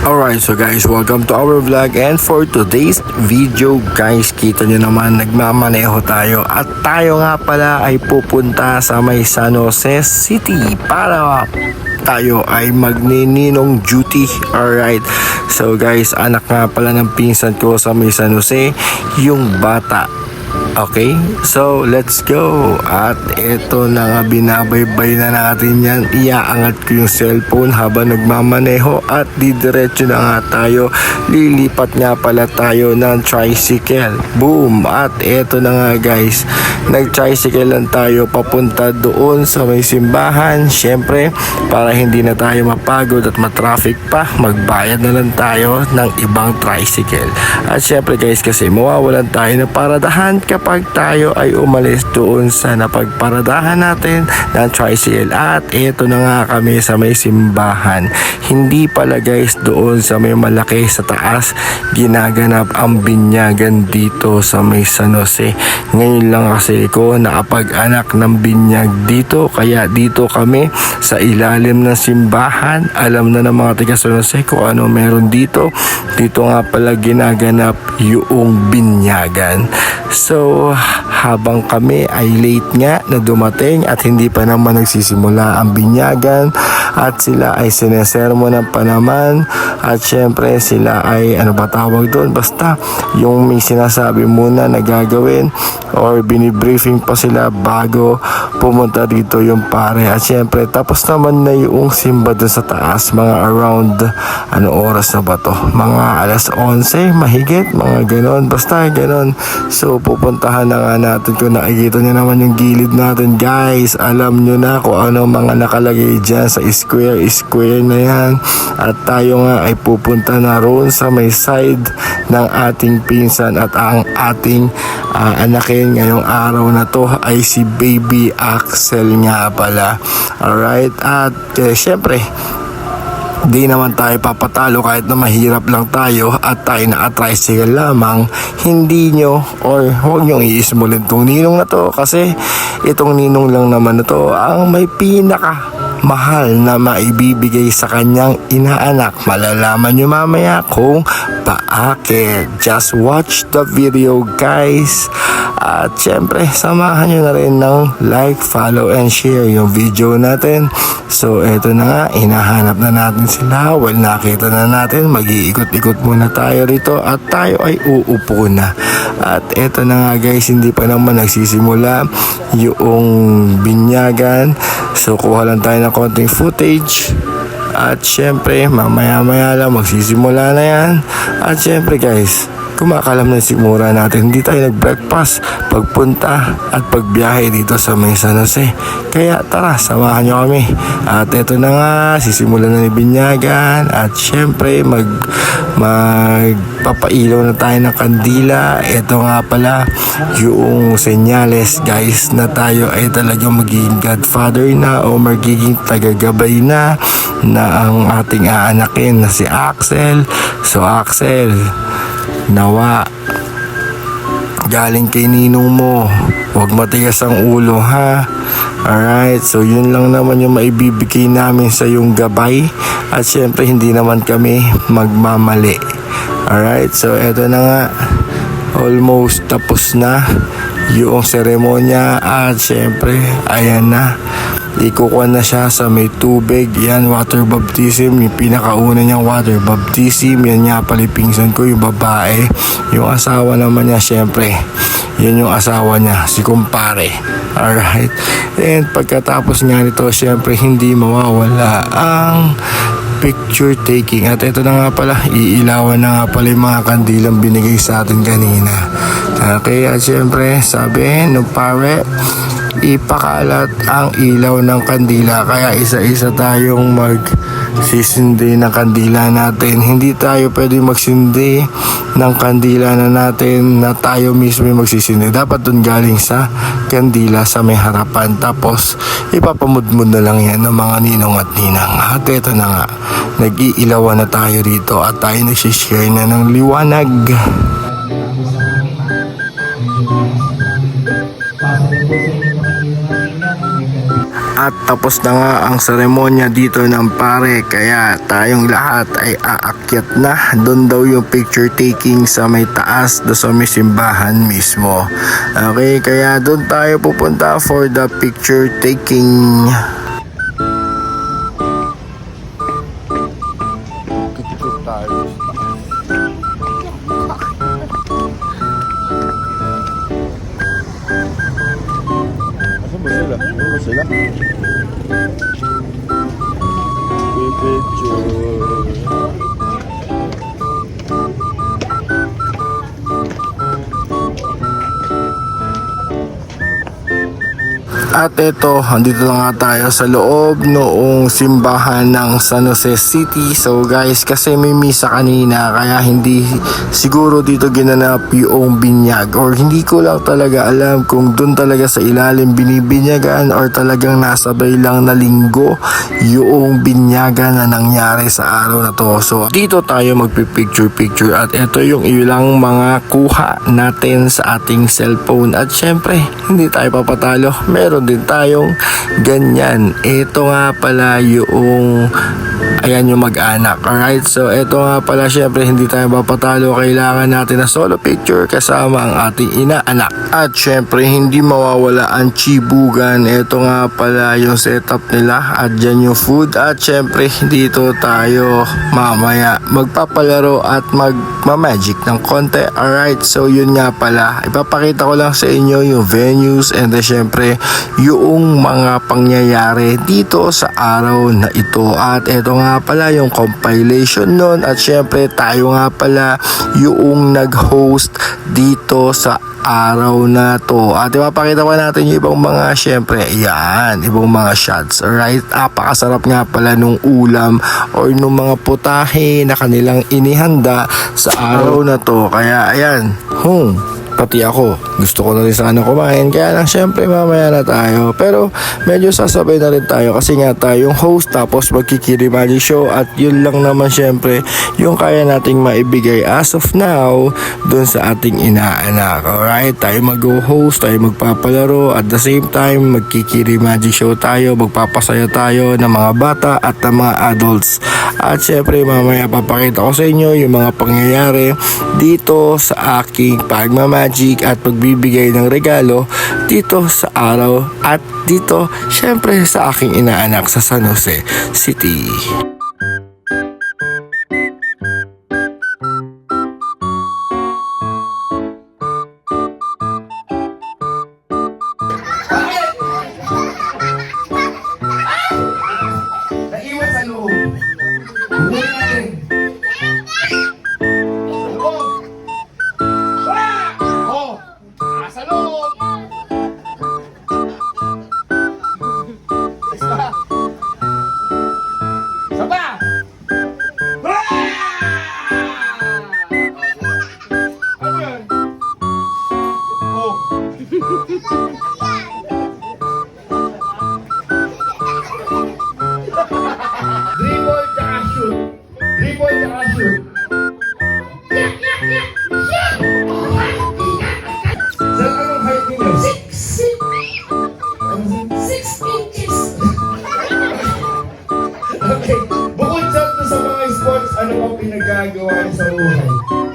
Alright, so guys, welcome to our vlog and for today's video guys, kita nyo naman nagmamaneho tayo at tayo nga pala ay pupunta sa may San Jose City para tayo ay magnininong duty. Alright, so guys, anak nga pala ng pinsan ko sa may San Jose, yung bata. Okay, so let's go. At ito na nga binabaybay na natin yan. Iaangat ko yung cellphone habang nagmamaneho at didiretso na nga tayo. Lilipat nga pala tayo ng tricycle. Boom! At ito na nga guys. Nag-tricycle lang tayo papunta doon sa may simbahan. Siyempre, para hindi na tayo mapagod at matraffic pa, magbayad na lang tayo ng ibang tricycle. At siyempre guys, kasi mawawalan tayo na paradahan kapag tayo ay umalis doon sa napagparadahan natin ng tricycle. At ito na nga kami sa may simbahan. Hindi pala guys doon sa may malaki sa taas ginaganap ang binyagan dito sa may San Jose. Ngayon lang kasi ko nakapag-anak ng binyag dito kaya dito kami sa ilalim ng simbahan. Alam na ng mga taga San Jose kung ano meron dito. Dito nga pala ginaganap yung binyagan. So, habang kami ay late nga na dumating at hindi pa naman nagsisimula ang binyagan at sila ay sinesermo ng panaman at syempre sila ay ano ba tawag doon basta yung may sinasabi muna na gagawin or binibriefing pa sila bago pumunta dito yung pare. At syempre tapos naman na yung simba doon sa taas. Mga around ano oras na ba to? Mga alas 11 mahigit mga ganon. Basta ganon. So pupuntahan na nga natin kung nakikita nyo naman yung gilid natin. Guys alam nyo na kung ano mga nakalagay dyan sa square square na yan. At tayo nga ay pupunta na roon sa may side ng ating pinsan at ang ating ah, anakin ngayong araw na to ay si baby Axel nga pala alright at eh, syempre Di naman tayo papatalo kahit na mahirap lang tayo at tayo na-tricycle lamang. Hindi nyo or huwag nyo iismulin tong ninong na to kasi itong ninong lang naman na to ang may pinaka mahal na maibibigay sa kanyang inaanak. Malalaman nyo mamaya kung paakit. Just watch the video guys. At syempre, samahan nyo na rin ng like, follow, and share yung video natin. So, eto na nga, hinahanap na natin sila. Well, nakita na natin, mag-iikot-ikot muna tayo rito at tayo ay uupo na. At eto na nga guys, hindi pa naman nagsisimula yung binyagan. So, kuha lang tayo ng konting footage. At syempre, mamaya-maya lang magsisimula na yan. At syempre guys, kumakalam na simura natin. Hindi tayo nag-breakfast pagpunta at pagbiyahe dito sa may San Jose. Kaya tara, samahan nyo kami. At eto na nga, sisimulan na ni Binyagan. At syempre, mag, magpapailaw na tayo ng kandila. Ito nga pala, yung senyales guys na tayo ay talagang magiging godfather na o magiging tagagabay na na ang ating aanakin na si Axel. So Axel, nawa galing kay ninong mo. Huwag matigas ang ulo ha? Alright so yun lang naman yung maibibigay namin sa yung gabay. At syempre hindi naman kami magmamali. Alright so eto na nga. Almost tapos na yung seremonya. At syempre ayan na ikukuha na siya sa may tubig. Yan water baptism. Yung pinakauna niyang water baptism. Yan nga palipingsan ko yung babae. Yung asawa naman niya syempre. Yun yung asawa niya si kumpare. Alright. And pagkatapos nga nito syempre hindi mawawala ang picture taking. At ito na nga pala iilawan na nga pala yung mga kandilang binigay sa atin kanina. Okay at syempre sabi nung pare ipakalat ang ilaw ng kandila. Kaya isa-isa tayong mag sisindi ng kandila natin. Hindi tayo pwede magsindi ng kandila na natin na tayo mismo yung magsisindi. Dapat dun galing sa kandila sa may harapan. Tapos ipapamudmud na lang yan ng mga ninong at ninang. At eto na nga nag-iilawan na tayo rito at tayo nagsishare na ng liwanag at tapos na nga ang seremonya dito ng pare. Kaya tayong lahat ay aakyat na. Doon daw yung picture taking sa may taas do sa may simbahan mismo. Okay kaya doon tayo pupunta for the picture taking At ito, andito na nga tayo sa loob noong simbahan ng San Jose City. So guys, kasi may misa kanina kaya hindi siguro dito ginanap yung binyag or hindi ko lang talaga alam kung doon talaga sa ilalim binibinyagan or talagang nasabay lang na linggo yung binyagan na nangyari sa araw na to. So dito tayo magpipicture picture at ito yung ilang mga kuha natin sa ating cellphone at syempre hindi tayo papatalo. Meron din tayong ganyan. Ito nga pala yung ayan yung mag-anak. Alright, so ito nga pala syempre hindi tayo papatalo. Kailangan natin na solo picture kasama ang ating ina-anak. At syempre hindi mawawala ang chibugan. Ito nga pala yung setup nila at dyan yung food. At syempre dito tayo mamaya magpapalaro at magma-magic ng konti. Alright, so yun nga pala. Ipapakita ko lang sa inyo yung venues and then syempre yung mga pangyayari dito sa araw na ito. At ito nga pala yung compilation nun at syempre tayo nga pala yung nag-host dito sa araw na to. At ipapakita ko natin yung ibang mga syempre, yan, ibang mga shots. Alright, napakasarap nga pala nung ulam or nung mga putahe na kanilang inihanda sa araw na to. Kaya ayan, hmm, pati ako. Gusto ko na rin sana kumain. Kaya lang syempre mamaya na tayo. Pero medyo sasabay na rin tayo kasi nga tayong host tapos magkikirimali show at yun lang naman syempre yung kaya nating maibigay as of now dun sa ating inaanak. Alright, tayo mag-host, tayo magpapalaro at the same time magkikirimagic show tayo, magpapasaya tayo ng mga bata at ng mga adults. At syempre mamaya papakita ko sa inyo yung mga pangyayari dito sa aking pagmamagic at pagbibigay ng regalo dito sa araw at dito syempre sa aking inaanak sa San Jose City. Ano pang pinagagawa sa buhay?